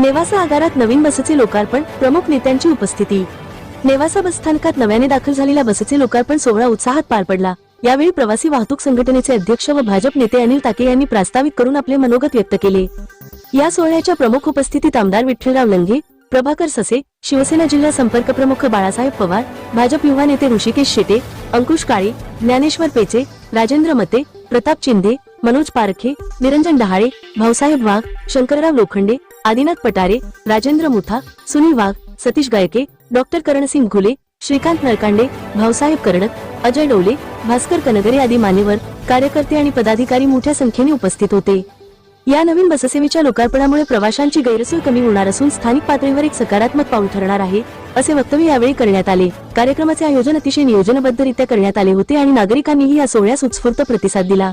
नेवासा आगारात नवीन बसचे लोकार्पण प्रमुख नेत्यांची उपस्थिती. नेवासा बसस्थानकात नव्याने दाखल झालेल्या बसचे लोकार्पण सोहळा उत्साहात पार पडला. यावेळी प्रवासी वाहतूक संघटनेचे अध्यक्ष व भाजप नेते अनिल ताके यांनी प्रास्ताविक करून आपले मनोगत व्यक्त केले. या सोहळ्याच्या प्रमुख उपस्थितीत आमदार विठ्ठलराव लंगे प्रभाकर ससे शिवसेना जिल्हा संपर्क प्रमुख बाळासाहेब पवार भाजप युवा नेते ऋषिकेश शेटे अंकुश काळे ज्ञानेश्वर पेचे राजेंद्र मते प्रताप चिंदे मनोज पारखे निरंजन डहाळे भाऊसाहेब वाघ शंकरराव लोखंडे आदिनाथ पटारे राजेंद्र मुथा सुनील वाघ सतीश गायके डॉक्टर करणसिंग घुले श्रीकांत नरकांडे भाऊसाहेब कर्णक अजय डोले भास्कर कनगरे आदी मान्यवर कार्यकर्ते आणि पदाधिकारी मोठ्या संख्येने उपस्थित होते. या नवीन बससेवेच्या लोकार्पणामुळे प्रवाशांची गैरसोय कमी होणार असून स्थानिक पातळीवर एक सकारात्मक पाऊल ठरणार आहे असे वक्तव्य यावेळी करण्यात आले. कार्यक्रमाचे आयोजन अतिशय नियोजनबद्धरित्या करण्यात आले होते आणि नागरिकांनीही या सोहळ्यास उत्स्फूर्त प्रतिसाद दिला.